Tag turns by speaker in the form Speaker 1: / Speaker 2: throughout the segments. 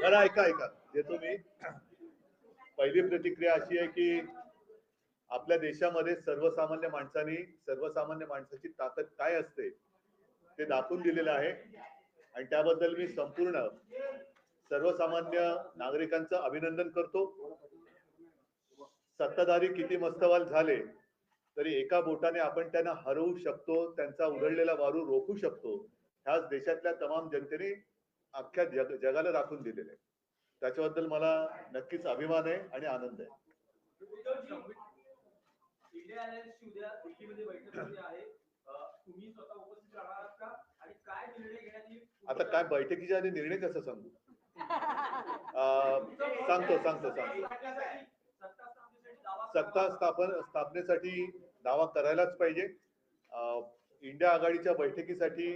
Speaker 1: बरं ऐका ऐका. देतो मी पहिली प्रतिक्रिया अशी आहे की आपल्या देशामध्ये सर्वसामान्य माणसाने सर्वसामान्य माणसाची ताकद काय असते ते दाखवून दिलेलं आहे. आणि त्याबद्दल मी संपूर्ण सर्वसामान्य नागरिकांचं अभिनंदन करतो. सत्ताधारी किती मस्तवाल झाले तरी एका बोटाने आपण त्यांना हरवू शकतो त्यांचा उधळलेला वारू रोखू शकतो. ह्याच देशातल्या तमाम जनतेने अख्ख्या जग जगाला दाखवून दिलेलं. आहे त्याच्याबद्दल मला नक्कीच अभिमान आहे आणि आनंद आहे. आता काय बैठकीच्या आधी निर्णय कसं सांगू? सांगतो सांगतो सांगतो.
Speaker 2: सत्ता
Speaker 1: स्थापन स्थापनेसाठी दावा करायलाच पाहिजे. इंडिया आघाडीच्या बैठकीसाठी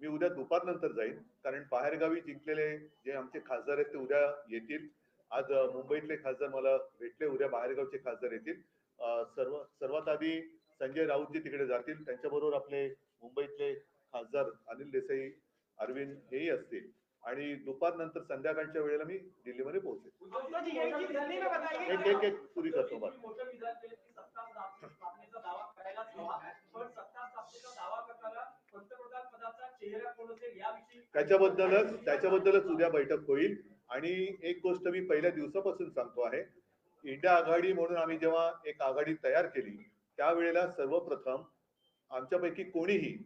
Speaker 1: मी उद्या दुपारनंतर जाईन. कारण बाहेरगावी जिंकलेले जे आमचे खासदार आहेत ते उद्या येतील. आज मुंबईतले खासदार मला भेटले उद्या बाहेरगावचे खासदार येतील. सर्व सर्वात आधी संजय राऊत जी तिकडे जातील. त्यांच्याबरोबर आपले मुंबईतले खासदार अनिल देसाई अरविंद हेही असतील. आणि दुपारनंतर संध्याकाळच्या वेळेला मी दिल्लीमध्ये पोहोचेल एक एक एक पुरी करतो बस
Speaker 2: तुम्ही मोठं विधान केलं की सत्ता स्थाप- स्थापनेचा दावा करायलाच हवा पण सत्ता स्थापनेचा दावा करताना पंतप्रधान पदाचा चेहरा कोण असेल याविषयी
Speaker 1: त्याच्याबद्दलच त्याच्याबद्दलच उद्या बैठक होईल. आणि एक गोष्ट मी पहिल्या दिवसापासून सांगतो आहे. इंडिया आघाडी म्हणून आम्ही जेव्हा एक आघाडी तयार केली त्यावेळेला सर्वप्रथम आमच्यापैकी कोणीही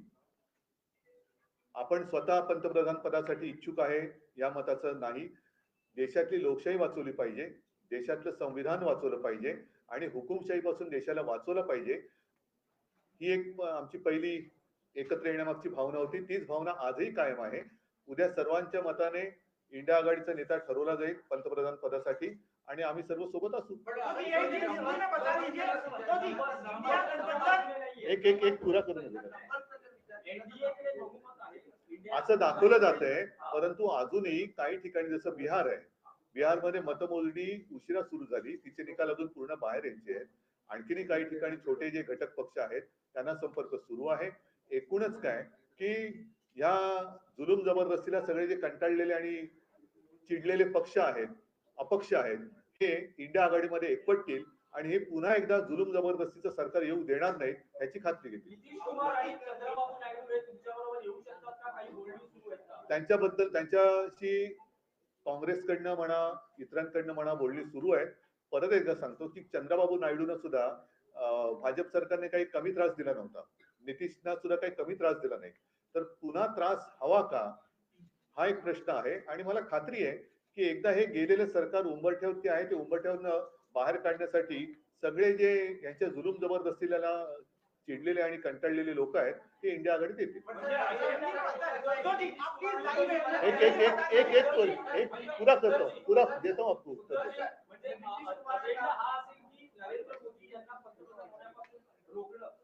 Speaker 1: आपण स्वतः पंतप्रधान पदासाठी इच्छुक आहे या मताचं नाही. देशातली लोकशाही वाचवली पाहिजे देशातलं संविधान वाचवलं पाहिजे आणि हुकुमशाहीपासून देशाला वाचवलं पाहिजे. ही एक आमची पहिली एकत्र येण्यामागची भावना होती. तीच भावना आजही कायम आहे. उद्या सर्वांच्या मताने इंडिया आघाडीचा नेता ठरवला जाईल पंतप्रधान पदासाठी आणि आम्ही सर्व सोबत असू. एक एक एक पुरा करून असं दाखवलं जात आहे परंतु अजूनही काही ठिकाणी जसं बिहार आहे बिहारमध्ये मतमोजणी उशिरा सुरू झाली. तिचे निकाल अजून पूर्ण बाहेर यायचे आहेत. आणखीनही काही ठिकाणी छोटे जे घटक पक्ष आहेत त्यांना संपर्क सुरू आहे. एकूणच काय की ह्या जुलूम जबरदस्तीला सगळे जे कंटाळलेले आणि चिडलेले पक्ष आहेत अपक्ष आहेत हे इंडिया आघाडीमध्ये एकवटतील आणि हे पुन्हा एकदा जुलूम जबरदस्तीचं सरकार येऊ देणार नाहीत याची खात्री घेतील. त्यांच्याबद्दल त्यांच्याशी काँग्रेसकडनं म्हणा इतरांकडनं म्हणा बोलणी सुरू आहेत. परत एकदा सांगतो की चंद्रबाबू नायडूनं सुद्धा भाजप सरकारने काही कमी त्रास दिला नव्हता. नितीशना सुद्धा काही कमी त्रास दिला नाही. तर पुन्हा त्रास हवा का? हा एक प्रश्न आहे. आणि मला खात्री आहे की एकदा हे गेलेले सरकार उंबरठ्यावरती आहे ते उंबरठ्यावरनं बाहेर काढण्यासाठी सगळे जे यांच्या जुलूम जबरदस्तीला चिडलेले आणि कंटाळलेले लोक आहेत ते इंडिया आघाडीत येतील. एक एक एक एक एक एक पुरा करतो. पुरा देतो आपको. म्हणजे उत्तर देतो.
Speaker 2: म्हणजे अ- अजेंडा हा असेल की नरेंद्र मोदी यांना पंतप्रधान होण्यापासून रोखणं हा इंडिया अलायन्सचा पहिला अजेंडा असेल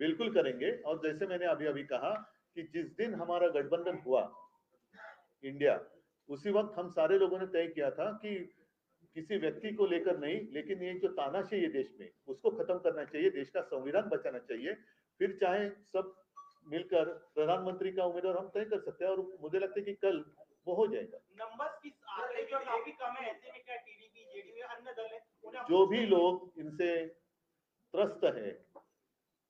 Speaker 1: बिल्कुल करेंगे। और जैसे मैंने अभी अभी कहा कि जिस दिन हमारा गठबंधन हुआ इंडिया उसी वक्त हम सारे लोगों ने तय किया था कि किसी व्यक्ति को लेकर नहीं लेकिन ये जो तानाशाही है देश में उसको खत्म करना चाहिए देश का संविधान बचाना चाहिए। फिर चाहे सब मिलकर प्रधानमंत्री का उम्मीदवार हम तय कर सकते हैं और मुझे लगता है कि कल वो हो जाएगा।
Speaker 3: जो
Speaker 1: भी लोग इनसे त्रस्त है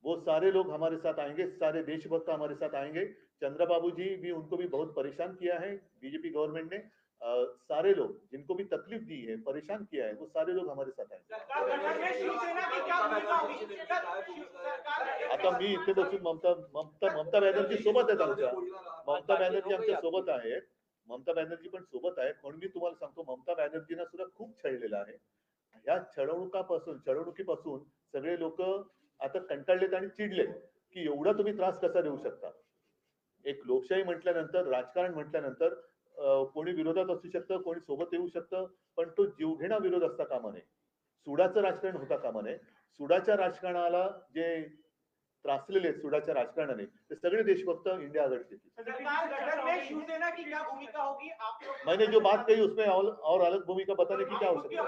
Speaker 1: वो सारे लोग हमारे साथ आएँगे सारे देशभक्त हमारे साथ आएँगे। चंद्रबाबू जी भी उनको भी बहुत परेशान किया है बीजेपी गवर्नमेंट ने। अ, सारे लोग जिनको भी तकलीफ़ दी है परेशान किया है वो सारे लोग हमारे साथ आएँगे। आता मी इथे बसून ममता ममता ममता बॅनर्जी सोबत आहेत आमच्या ममता बॅनर्जी आमच्या सोबत आहेत ममता बॅनर्जी पण सोबत आहेत म्हणून मी तुम्हाला सांगतो ममता बॅनर्जीना सुद्धा खूप छळलेलं आहे. या छळवणुकापासून छळवणुकीपासून सगळे लोक आता कंटाळलेत आणि चिडलेत की एवढा तुम्ही त्रास कसा देऊ शकता? एक लोकशाही म्हटल्यानंतर राजकारण म्हटल्यानंतर कोणी विरोधात असू शकतं कोणी सोबत येऊ शकतं पण तो जीवघेणा विरोध असता कामा नये. सुडाचं राजकारण होता कामा नये. सुडाच्या राजकारणाला जे त्रासलेले सुडाच्या राजकारणाने ते सगळे देशभक्त इंडिया
Speaker 3: लोग
Speaker 1: मैंने जो बात कही उसमें और, और अलग भूमिका बताने की क्या आवश्यकता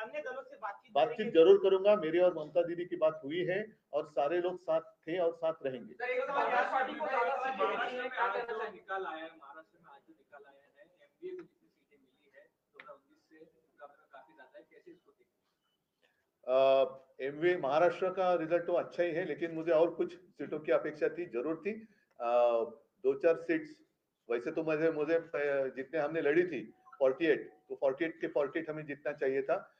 Speaker 1: है
Speaker 3: अपने से बातचीत करेंगे आप खुद भी अन्य दलों से बातचीत
Speaker 1: बातचीत
Speaker 3: करेंगे।
Speaker 1: जरूर करूंगा। मेरी और ममता दीदी की बात हुई है और सारे लोग साथ थे और साथ रहेंगे।
Speaker 2: सर, एक सवाल
Speaker 4: समाजवादी
Speaker 2: पार्टी को
Speaker 4: पार्टी
Speaker 2: दावा
Speaker 4: महाराष्ट्र
Speaker 2: किया
Speaker 4: में
Speaker 2: क्या
Speaker 4: आज
Speaker 2: कहना
Speaker 4: जो
Speaker 2: चाहेंगे?
Speaker 4: निकाल आया है महाराष्ट्र में आज जो निकाल आया है एमबीए में जितनी सीटें मिली है 2019 से मुकाबला काफी ज्यादा है। कैसे इसको देखते हैं
Speaker 1: एमवे महाराष्ट्र का रिजल्ट तो अच्छा ही है लेकिन मुझे और कुछ सीटों की अपेक्षा थी जरूर थी। अ, दो चार सीट्स वैसे तो मुझे मुझे अ, जितने हमने लड़ी थी 48 तो 48 के 48 हमें जीतना चाहिए था। अ,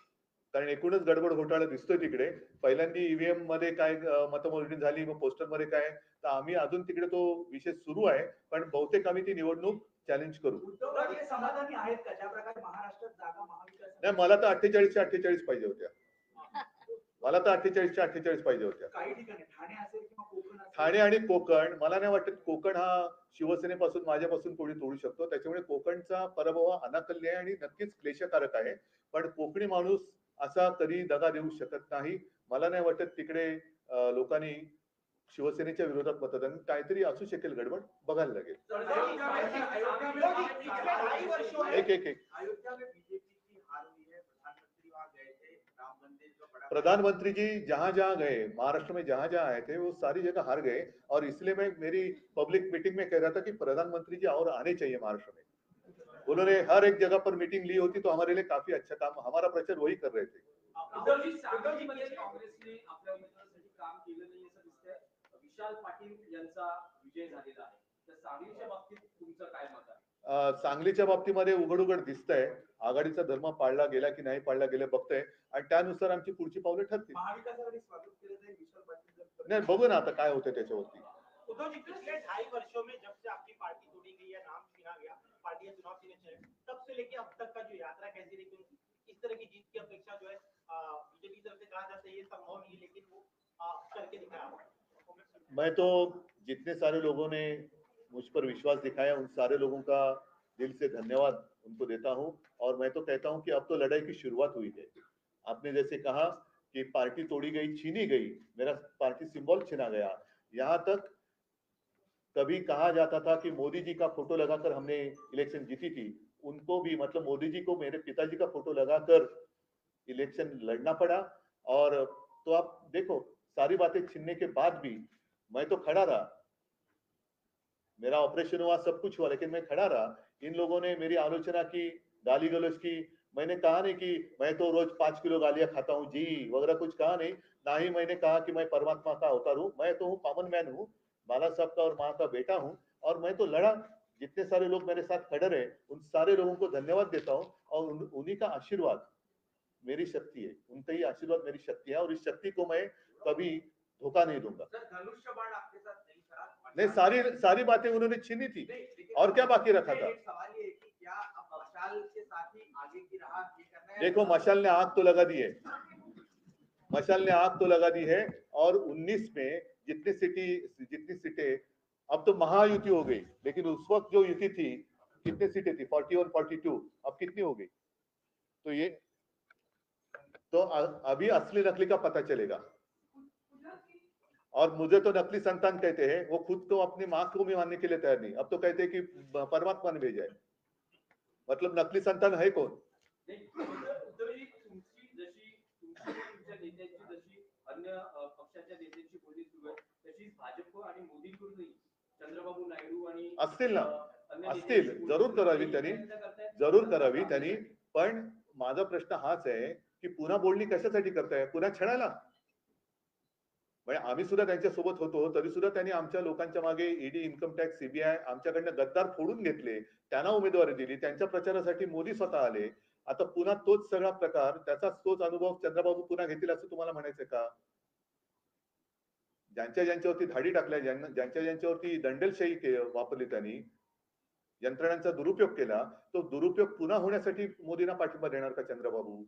Speaker 1: कारण एकूणच गडबड घोटाळा दिसतोय तिकडे. पहिल्यांदा ईव्हीएममध्ये काय मतमोजणी झाली मग पोस्टरमध्ये काय? तर आम्ही अजून तिकडे तो विषय सुरू आहे. पण बहुतेक आम्ही ती निवडणूक चॅलेंज करू. नाही मला तर अठ्ठेचाळीसशे अठ्ठेचाळीस पाहिजे होत्या. मला तर अठ्ठेचाळीसशे अठ्ठेचाळीस पाहिजे होत्या.
Speaker 5: ठाणे
Speaker 1: आणि कोकण मला नाही वाटत कोकण हा शिवसेनेपासून माझ्यापासून कोणी तोडू शकतो. त्याच्यामुळे कोकणचा पराभव अनाकल्य आहे आणि नक्कीच क्लेशकारक आहे. पण कोकणी माणूस असा कधी दगा देऊ शकत नाही. मला नाही वाटत तिकडे लोकांनी शिवसेनेच्या विरोधात मतदान काहीतरी असू शकेल गडबड, बघायला लागेल. एक एक एक.
Speaker 4: प्रधानमंत्री जी
Speaker 1: जहाँ जहाँ गए, महाराष्ट्र में जहाँ जहाँ आए थे, वो सारी जगह हार गए और इसलिए मैं मेरी पब्लिक मीटिंग में कह रहा था कि प्रधानमंत्री जी और आने चाहिए महाराष्ट्र में। उन्होंने हर एक जगह पर मीटिंग ली होती तो हमारे लिए काफी अच्छा काम हमारा प्रचार वही कर रहे थे।
Speaker 4: उद्धवजी सांगलीमध्ये काँग्रेसने आपल्या उमेदवारासाठी काम केलं नाही असं दिसतंय विशाल पाटील यांचा विजय झालेला आहे. तर सांगलीच्या बाबतीत तुमचं काय मत आहे?
Speaker 1: अं, सांगलीच्या बाबतीमध्ये उघड उघड दिसतंय. आघाडीचा धर्म पाळला गेला की नाही पाळला गेला बघतोय. आणि त्यानुसार आमची पुढची पावले ठरतील.
Speaker 5: महाविकास आघाडी स्वागत केलं जाईल विशाल पाटील जर
Speaker 1: नाही बघू ना आता काय होतं त्याच्यावरती.
Speaker 3: उद्धव जी पिछले ढाई वर्षों में जब से आपकी पार्टी तोड़ी गई है नाम छीना गया पार्टी या चुनाव तब से लेके अब तक का जो यात्रा कैसी रही तरह की जीत की अपेक्षा जो है बीजेपी की तरफ़ से कहा जाता है, ये संभव नहीं लेकिन वो करके दिखाया
Speaker 1: मैं तो जितने सारे लोगों ने मुझ पर विश्वास दिखाया, उन सारे लोगों का दिल से धन्यवाद उनको देता हूँ। और मैं तो कहता हूँ कि अब तो लड़ाई की शुरुआत हुई है। आपने जैसे कहा कि पार्टी तोड़ी गई, छीनी गई, मेरा पार्टी सिंबल छीना गया। यहाँ तक कभी कहा जाता था कि मोदी जी का फ़ोटो लगाकर हमने इलेक्शन जीती थी। उनको भी मतलब मोदी जी को मेरे पिताजी का फ़ोटो लगाकर इलेक्शन लड़ना पड़ा। और तो आप देखो, सारी बातें छीनने के बाद भी मैं तो खड़ा रहा। मेरा ऑपरेशन हुआ, सब कुछ हुआ, लेकिन मैं खड़ा रहा। इन लोगों ने मेरी आलोचना की, गाली गलोच की। मैंने कहा नहीं कि मैं तो रोज पाँच किलो गालियाँ खाता हूँ, जी, वगैरह कुछ कहा नहीं। ना ही मैंने कहा कि मैं परमात्मा का अवतार हूँ। मैं तो हूँ कॉमन मैन हूँ। बाला साहब का और माँ का बेटा हूँ और मैं तो लड़ा। जितने सारे लोग मेरे साथ खड़े रहे उन सारे लोगों को धन्यवाद देता हूँ और उन, उन्हीं का आशीर्वाद मेरी शक्ति है। उनका ही आशीर्वाद मेरी शक्ति है और इस शक्ति को मैं कभी धोखा नहीं दूँगा।
Speaker 4: नहीं
Speaker 1: सारी सारी बातें उन्होंने छीनी थी। और क्या बाकी रखा था? देखो मशाल ने आग तो लगा दी है। मशाल ने आग तो लगा दी है और 19 में जितनी सिटी जितनी सीटें अब तो महायुति हो गई लेकिन उस वक्त जो युति थी कितनी सीटें थी? 40 और 42 अब कितनी हो गई? तो ये तो अभी असली नकली का पता चलेगा। और मुझे तो नकली संतान कहते हैं वो खुद को अपनी माँ को भी मानने के लिए तैयार नहीं। अब तो कहते हैं कि परमात्मा ने भेजा है। मतलब नकली संतान है कौन?
Speaker 4: नाही, तुमची तुमच्या नेत्यांची अन्य अ, पक्षाच्या नेत्यांची बोलणी सुरू आहे. तशीच भाजप आणि मोदींकडूनही चंद्रबाबू नायडू आणि
Speaker 1: असतील ना. असतील. जरूर. करावी त्यांनी. जरूर करावी त्यांनी. पण माझा प्रश्न हाच आहे की पुन्हा बोलणी कशासाठी करताय? पुन्हा छळायला? म्हणजे आम्ही सुद्धा त्यांच्यासोबत होतो. तरी सुद्धा त्यांनी आमच्या लोकांच्या मागे ईडी इन्कम टॅक्स सीबीआय आमच्याकडनं गद्दार फोडून घेतले. त्यांना उमेदवारी दिली. त्यांच्या प्रचारासाठी मोदी स्वतः आले. आता पुन्हा तोच सगळा प्रकार त्याचाच तोच अनुभव चंद्रबाबू पुन्हा घेतील असं तुम्हाला म्हणायचं का? ज्यांच्या ज्यांच्यावरती धाडी टाकल्या ज्यांना ज्यांच्या ज्यांच्यावरती दंडेलशाही के- वापरली त्यांनी यंत्रणांचा दुरुपयोग केला तो दुरुपयोग पुन्हा होण्यासाठी मोदींना पाठिंबा देणार का चंद्रबाबू?